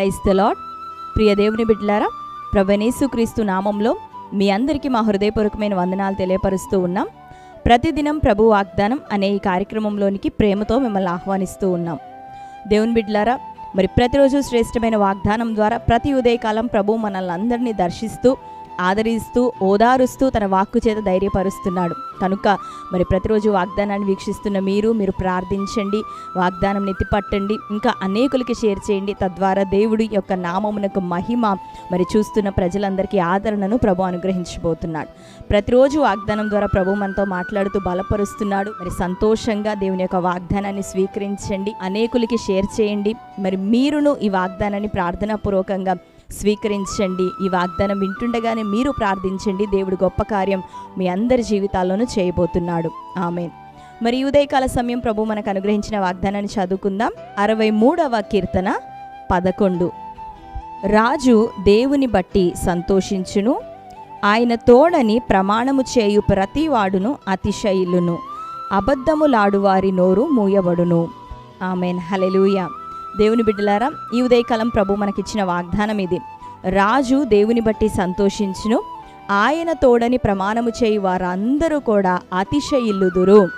Praise the lord ప్రియ దేవుని బిడ్డలారా ప్రభనేసుక్రీస్తు నామంలో మీ అందరికీ మా హృదయపూర్వకమైన వందనాలు తెలియపరుస్తూ ఉన్నాం. ప్రతిదినం ప్రభు వాగ్దానం అనే ఈ కార్యక్రమంలోనికి ప్రేమతో మిమ్మల్ని ఆహ్వానిస్తూ ఉన్నాం. దేవుని బిడ్డలారా మరి ప్రతిరోజు శ్రేష్టమైన వాగ్దానం ద్వారా ప్రతి ఉదయకాలం ప్రభు మనల్ని అందరినీ దర్శిస్తూ ఆదరిస్తూ ఓదారుస్తూ తన వాక్కు చేత ధైర్యపరుస్తున్నాడు. కనుక మరి ప్రతిరోజు వాగ్దానాన్ని వీక్షిస్తున్న మీరు మీరు ప్రార్థించండి వాగ్దానం నెత్తిపట్టండి ఇంకా అనేకులకి షేర్ చేయండి. తద్వారా దేవుడి యొక్క నామమునకు మహిమ మరి చూస్తున్న ప్రజలందరికీ ఆదరణను ప్రభు అనుగ్రహించబోతున్నాడు. ప్రతిరోజు వాగ్దానం ద్వారా ప్రభు మనతో మాట్లాడుతూ బలపరుస్తున్నాడు. మరి సంతోషంగా దేవుని యొక్క వాగ్దానాన్ని స్వీకరించండి. అనేకులకి షేర్ చేయండి. మరి మీరును ఈ వాగ్దానాన్ని ప్రార్థనాపూర్వకంగా స్వీకరించండి. ఈ వాగ్దానం వింటుండగానే మీరు ప్రార్థించండి. దేవుడు గొప్ప కార్యం మీ అందరి జీవితాల్లోనూ చేయబోతున్నాడు. ఆమెన్. మరి ఉదయకాల సమయం ప్రభు మనకు అనుగ్రహించిన వాగ్దానాన్ని చదువుకుందాం. అరవై మూడవ కీర్తన పదకొండు. రాజు దేవుని బట్టి సంతోషించును. ఆయన తోడని ప్రమాణము చేయు ప్రతివాడును అతిశయిలును. అబద్ధములాడువారి నోరు మూయబడును. ఆమెన్. హలెలూయ దేవుని బిడ్డలారా ఈ ఉదయకాలం ప్రభు మనకిచ్చిన వాగ్దానం ఇది. రాజు దేవుని బట్టి సంతోషించును ఆయన తోడని ప్రమాణము చేయి వారందరూ కూడా అతిశయిల్లుదురు.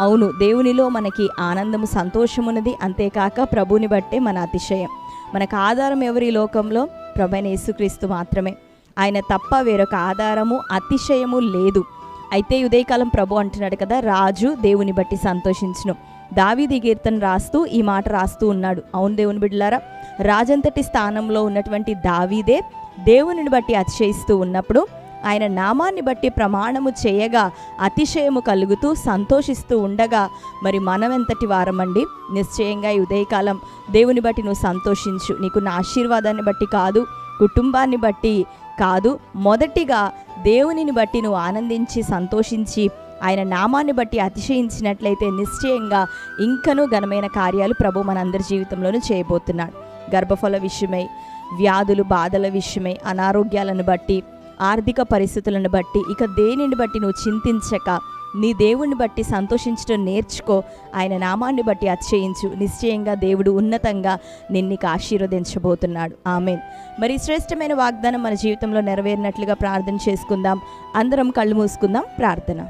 అవును దేవునిలో మనకి ఆనందము సంతోషమున్నది అంతేకాక ప్రభుని బట్టే మన అతిశయం. మనకు ఆధారం ఎవరి లోకంలో? ప్రభైన యేసుక్రీస్తు మాత్రమే. ఆయన తప్ప వేరొక ఆధారము అతిశయము లేదు. అయితే ఉదయకాలం ప్రభు అంటున్నాడు కదా రాజు దేవుని బట్టి సంతోషించును. దావీది కీర్తన రాస్తూ ఈ మాట రాస్తూ ఉన్నాడు. అవును దేవుని బిడ్డలారా రాజంతటి స్థానంలో ఉన్నటువంటి దావీదే దేవునిని బట్టి అతిశయిస్తూ ఉన్నప్పుడు ఆయన నామాన్ని బట్టి ప్రమాణము చేయగా అతిశయము కలుగుతూ సంతోషిస్తూ ఉండగా మరి మనం ఎంతటి వారమండి? నిశ్చయంగా ఈ ఉదయకాలం దేవుని బట్టి నువ్వు సంతోషించు. నీకు నా ఆశీర్వాదాన్ని బట్టి కాదు కుటుంబాన్ని బట్టి కాదు మొదటిగా దేవునిని బట్టి నువ్వు ఆనందించి సంతోషించి ఆయన నామాన్ని బట్టి అతిశయించినట్లయితే నిశ్చయంగా ఇంకనూ ఘనమైన కార్యాలు ప్రభు మనందరి జీవితంలోనూ చేయబోతున్నాడు. గర్భఫల విషయమై వ్యాధులు బాధల విషయమై అనారోగ్యాలను బట్టి ఆర్థిక పరిస్థితులను బట్టి ఇక దేనిని బట్టి నువ్వు చింతించక నీ దేవుణ్ణి బట్టి సంతోషించడం నేర్చుకో ఆయన నామాన్ని బట్టి అతిశయించు. నిశ్చయంగా దేవుడు ఉన్నతంగా నిన్నికి ఆశీర్వదించబోతున్నాడు. ఆమెన్. మరి శ్రేష్టమైన వాగ్దానం మన జీవితంలో నెరవేరినట్లుగా ప్రార్థన చేసుకుందాం. అందరం కళ్ళు మూసుకుందాం. ప్రార్థన.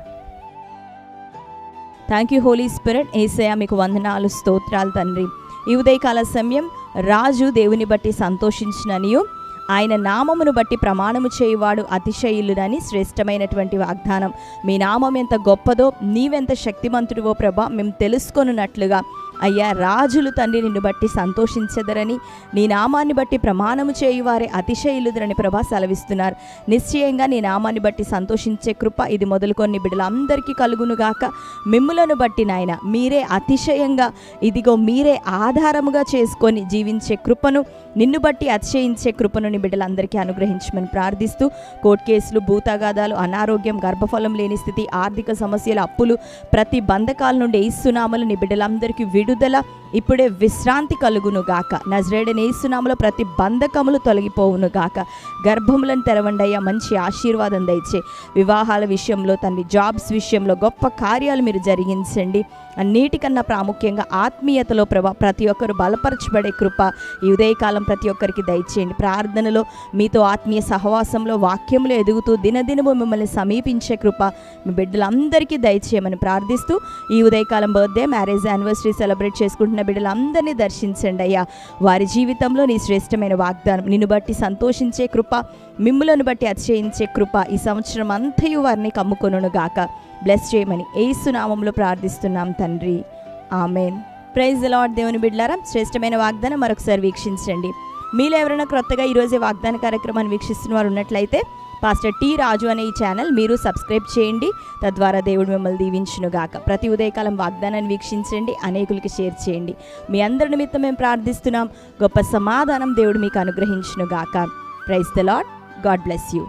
థ్యాంక్ యూ హోలీ స్పిరిట్ ఏసయ మీకు వందనాలు స్తోత్రాలు తండ్రి. ఈ ఉదయకాల సమయం రాజు దేవుని బట్టి సంతోషించిననియు. ఆయన నామమును బట్టి ప్రమాణము చేయువాడు అతిశయులునని శ్రేష్టమైనటువంటి వాగ్దానం. మీ నామం ఎంత గొప్పదో నీవెంత శక్తిమంతుడివో ప్రభా మేము తెలుసుకొనున్నట్లుగా. అయ్యా రాజులు తండ్రి నిన్ను బట్టి సంతోషించదరని నీ నామాన్ని బట్టి ప్రమాణము చేయువారే అతిశయిల్లుదరని ప్రభా సెలవిస్తున్నారు. నిశ్చయంగా నీ నామాన్ని బట్టి సంతోషించే కృప ఇది మొదలుకొని బిడ్డలందరికీ కలుగునుగాక మిమ్ములను బట్టి నాయన మీరే అతిశయంగా ఇదిగో మీరే ఆధారముగా చేసుకొని జీవించే కృపను నిన్ను బట్టి అతిశయించే కృపను నీ బిడ్డలందరికీ అనుగ్రహించమని ప్రార్థిస్తూ కోర్టు కేసులు భూతగాదాలు అనారోగ్యం గర్భఫలం లేని స్థితి ఆర్థిక సమస్యలు అప్పులు ప్రతి బంధకాల నుండి ఏసునామలు నీ బిడ్డలందరికీ విడుదల. ఇప్పుడే విశ్రాంతి కలుగును గాక. నజరేడని ఏసునామలో ప్రతి బంధకములు తొలగిపోవును గాక. గర్భములను తెరవండి అయ్యా మంచి ఆశీర్వాదం దయచే. వివాహాల విషయంలో తండ్రి జాబ్స్ విషయంలో గొప్ప కార్యాలు మీరు జరిగించండి. అన్నిటికన్నా ప్రాముఖ్యంగా ఆత్మీయతలో ప్రభా ప్రతి ఒక్కరు బలపరచబడే కృప ఈ ఉదయకాలం ప్రతి ఒక్కరికి దయచేయండి. ప్రార్థనలో మీతో ఆత్మీయ సహవాసంలో వాక్యంలో ఎదుగుతూ దినదినము మిమ్మల్ని సమీపించే కృప మీ బిడ్డలందరికీ దయచేయమని ప్రార్థిస్తూ ఈ ఉదయకాలం బర్త్డే మ్యారేజ్ యానివర్సరీ సెలబ్రేట్ చేసుకుంటున్న బిడ్డలందరినీ దర్శించండి అయ్యా. వారి జీవితంలో నీ శ్రేష్టమైన వాగ్దానం నిన్ను బట్టి సంతోషించే కృప మిమ్ములను బట్టి అతిశయించే కృప ఈ సంవత్సరం అంతయు వారిని కమ్ముకొనును గాక. బ్లెస్ చేయమని ఏసునామంలో ప్రార్థిస్తున్నాం తండ్రి. ఆమెన్ ప్రైజ్ లాడ్ దేవుని బిడ్లారా శ్రేష్టమైన వాగ్దానం మరొకసారి వీక్షించండి. మీలో ఎవరైనా క్రొత్తగా ఈరోజే వాగ్దాన కార్యక్రమాన్ని వీక్షిస్తున్న వారు ఉన్నట్లయితే పాస్టర్ టీ రాజు అనే ఈ ఛానల్ మీరు సబ్స్క్రైబ్ చేయండి. తద్వారా దేవుడు మిమ్మల్ని దీవించునుగాక ప్రతి ఉదయకాలం వాగ్దానాన్ని వీక్షించండి అనేకులకి షేర్ చేయండి. మీ అందరి నిమిత్తం మేము ప్రార్థిస్తున్నాం. గొప్ప సమాధానం దేవుడు మీకు అనుగ్రహించునుగాక praise the Lord God bless you